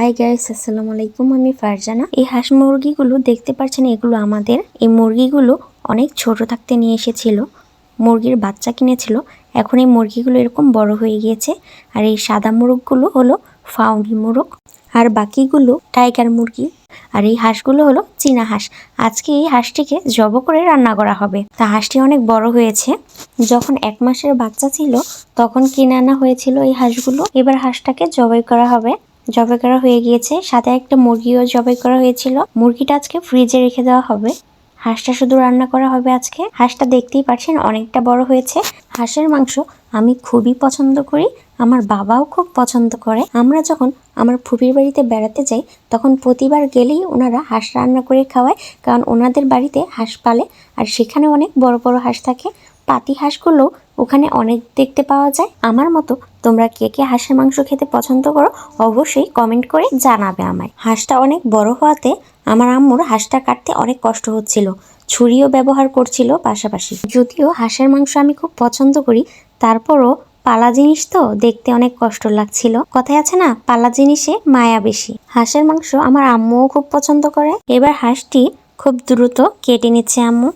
Hi guys আসসালামু আলাইকুম, আমি ফারজানা। এই হাঁস মুরগিগুলো দেখতে পাচ্ছেন, এগুলো আমাদের। এই মুরগিগুলো অনেক ছোট থাকতে নিয়ে এসেছিল, মুরগির বাচ্চা কিনেছিল। এখন এই মুরগিগুলো এরকম বড় হয়ে গিয়েছে, আর এই সাদা মুরগগুলো হলো ফাউনি মুরগ, আর বাকিগুলো টাইগার মুরগি, আর এই হাঁসগুলো হলো চীনা হাঁস। আজকে এই হাঁসটিকে জব করে রান্না করা হবে। তা হাঁসটি অনেক বড় হয়েছে। যখন এক মাসের বাচ্চা ছিল, তখন কিনে আনা হয়েছিল এই হাঁসগুলো। এবার হাঁসটাকে জবাই করা হবে। জবাই করা হয়ে গিয়েছে। সাথে একটা মুরগিও জবাই করা হয়েছিল। মুরগিটা আজকে ফ্রিজে রেখে দেওয়া হবে। হাঁসটা শুধু রান্না করা হবে আজকে। হাঁসটা দেখতেই পাচ্ছেন অনেকটা বড় হয়েছে। হাঁসের মাংস আমি খুবই পছন্দ করি। আমার বাবাও খুব পছন্দ করে। আমরা যখন আমার ফুপির বাড়িতে বেড়াতে যাই, তখন প্রতিবার গেলেই ওনারা হাঁস রান্না করে খাওয়ায়। কারণ ওনাদের বাড়িতে হাঁস পালে, আর সেখানে অনেক বড় বড় হাঁস থাকে। পাতি হাঁসগুলো ওখানে অনেক দেখতে পাওয়া যায়। আমার মতো তোমরা কে কে হাঁসের মাংস খেতে পছন্দ করো, অবশ্যই কমেন্ট করে জানাবে আমায়। হাঁসটা অনেক বড় হওয়াতে আমার আম্মুর হাঁসটা কাটতে অনেক কষ্ট হচ্ছিল, ছুরিও ব্যবহার করছিল পাশাপাশি। যদিও হাঁসের মাংস আমি খুব পছন্দ করি, তারপরও পালা জিনিস তো দেখতে অনেক কষ্ট লাগছিল। কথায় আছে না, পালা জিনিসে মায়া বেশি। হাঁসের মাংস আমার আম্মুও খুব পছন্দ করে। এবার হাঁসটি খুব দ্রুত কেটে নিচ্ছে আম্মু।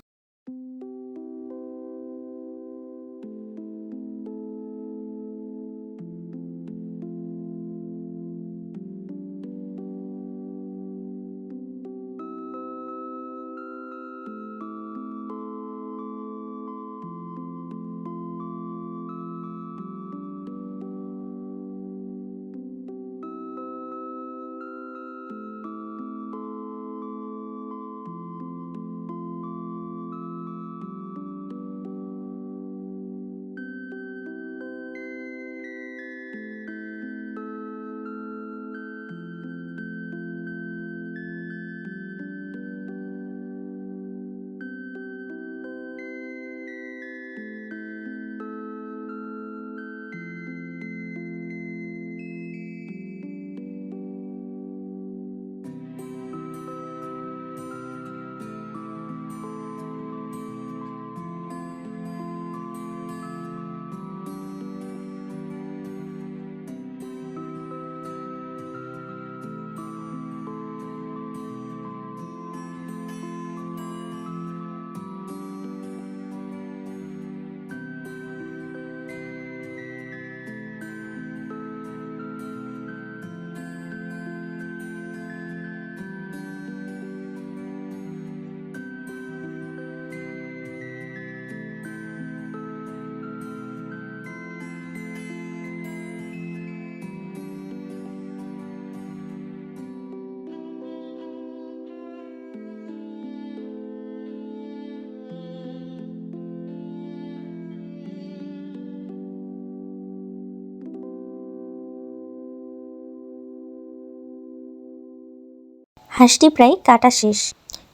হাঁসটি প্রায় কাটা শেষ।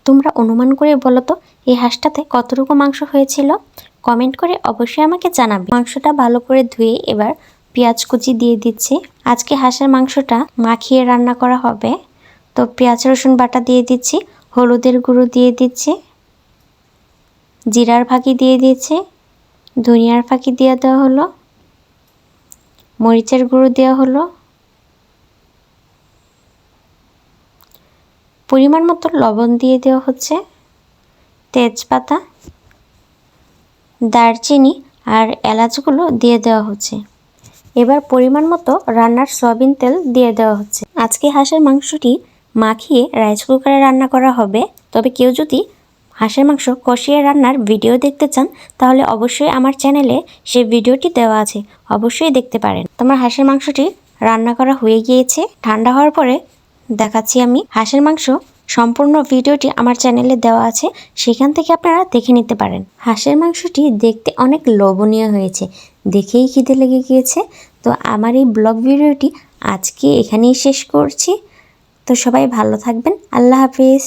তোমরা অনুমান করে বলো তো, এই হাঁসটাতে কতটুকু মাংস হয়েছিল? কমেন্ট করে অবশ্যই আমাকে জানাবে। মাংসটা ভালো করে ধুয়ে এবার পেঁয়াজ কুচি দিয়ে দিচ্ছি। আজকে হাঁসের মাংসটা মাখিয়ে রান্না করা হবে। তো পেঁয়াজ, রসুন বাটা দিয়ে দিচ্ছি, হলুদের গুঁড়ো দিয়ে দিচ্ছি, জিরার ফাঁকি দিয়ে দিয়েছি ধনিয়ার ফাঁকি দিয়ে দেওয়া হলো, মরিচের গুঁড়ো দেওয়া হলো পরিমাণ মতো লবণ দিয়ে দেওয়া হচ্ছে, তেজপাতা, দারচিনি আর এলাচগুলো দিয়ে দেওয়া হচ্ছে। এবার পরিমাণ মতো রান্নার সয়াবিন তেল দিয়ে দেওয়া হচ্ছে। আজকে হাঁসের মাংসটি মাখিয়ে রাইস কুকারে রান্না করা হবে। তবে কেউ যদি হাঁসের মাংস কষিয়ে রান্নার ভিডিও দেখতে চান, তাহলে অবশ্যই আমার চ্যানেলে সেই ভিডিওটি দেওয়া আছে। অবশ্যই দেখতে পারেন। তোমার হাঁসের মাংসটি রান্না করা হয়ে গিয়েছে। ঠান্ডা হওয়ার পরে দেখাচ্ছি আমি হাঁসের মাংস। সম্পূর্ণ ভিডিওটি আমার চ্যানেলে দেওয়া আছে, সেখান থেকে আপনারা দেখে নিতে পারেন। হাঁসের মাংসটি দেখতে অনেক লোভনীয় হয়েছে, দেখেই খিদে লেগে গিয়েছে। তো আমার এই ব্লগ ভিডিওটি আজকে এখানেই শেষ করছি। তো সবাই ভালো থাকবেন, আল্লাহ হাফিজ।